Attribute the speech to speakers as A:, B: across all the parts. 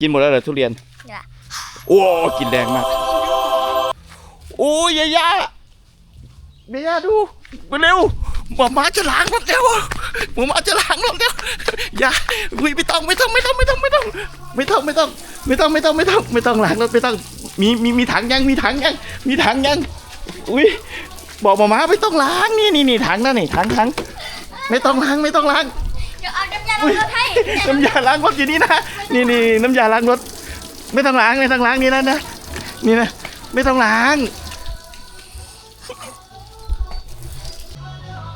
A: กินหมดแล้วเหรอทุเรียนโอ้กินแรงมาก โอ้ยายาเบียดูมาเร็วหมามาจะล้างรถเดียวหมามาจะล้างรถเดียวอย่าอุ้ยไม่ต้องไม่ต้องไม่ต้องไม่ต้องไม่ต้อง ไม่ต้องไม่ต้องไม่ต้องไม่ต้องไม่ต้องไม่ต้องล้างรถไม่ต้องมีมีมีถังยังมีถังยังมีถังยังอุ้ยบอกหมามาไม่ต้องล้างนี่นี่นี่ถังนั่นนี่ถังถังไม่ต้องล้างไม่ต้องล้าง
B: เดี๋ยวเอาน้ำยา
A: อุ๊ย
B: ลดให้
A: น้ำยาล้างรถอยู่นี่นะ นี่นี่น้ำยาล้างรถ ไม่ต้องล้างไม่ต้องล้างนี่นะนะ นี่นะ ไม่ต้องล้าง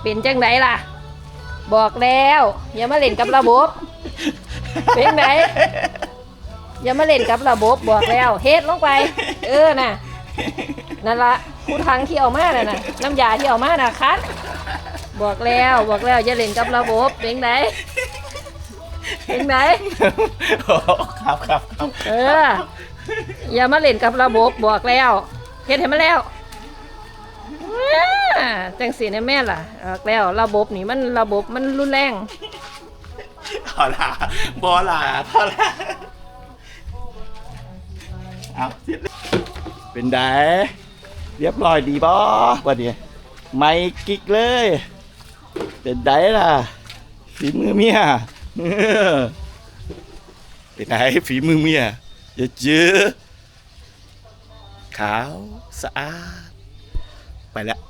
C: เป็นจังไดล่ะ บอกแล้ว อย่ามาเล่นกับระบบ เป็นไงอย่ามาเล่นกับระบบบอกแล้ว เฮ็ดลงไป เออน่ะ นั่นละผู้ทางที่เอามาน่ะนะน้ำยาที่เอามาน่ะคัด บอกแล้วบอกแล้วอย่าเล่นกับระบบเป็นไงเป็นไง
A: ครับครับครับ
C: เออ อย่ามาเล่นกับระบบบอกแล้วเฮ็ดให้มันแล้วอ่าจังสีนะแม่ล่ะบอกแล้วระบบนี่มันระบบมันรุนแรง
A: พอละบอละพอละเอาเสร็จแล้วเป็นไดเรียบร้อยดีบอวันนี้ไม่กิ๊กเลย เป็นไดล่ะ ฝีมือเมียเป็นไดฝีมือเมียเยอะเยอขาว สะอาด ไปแล้ว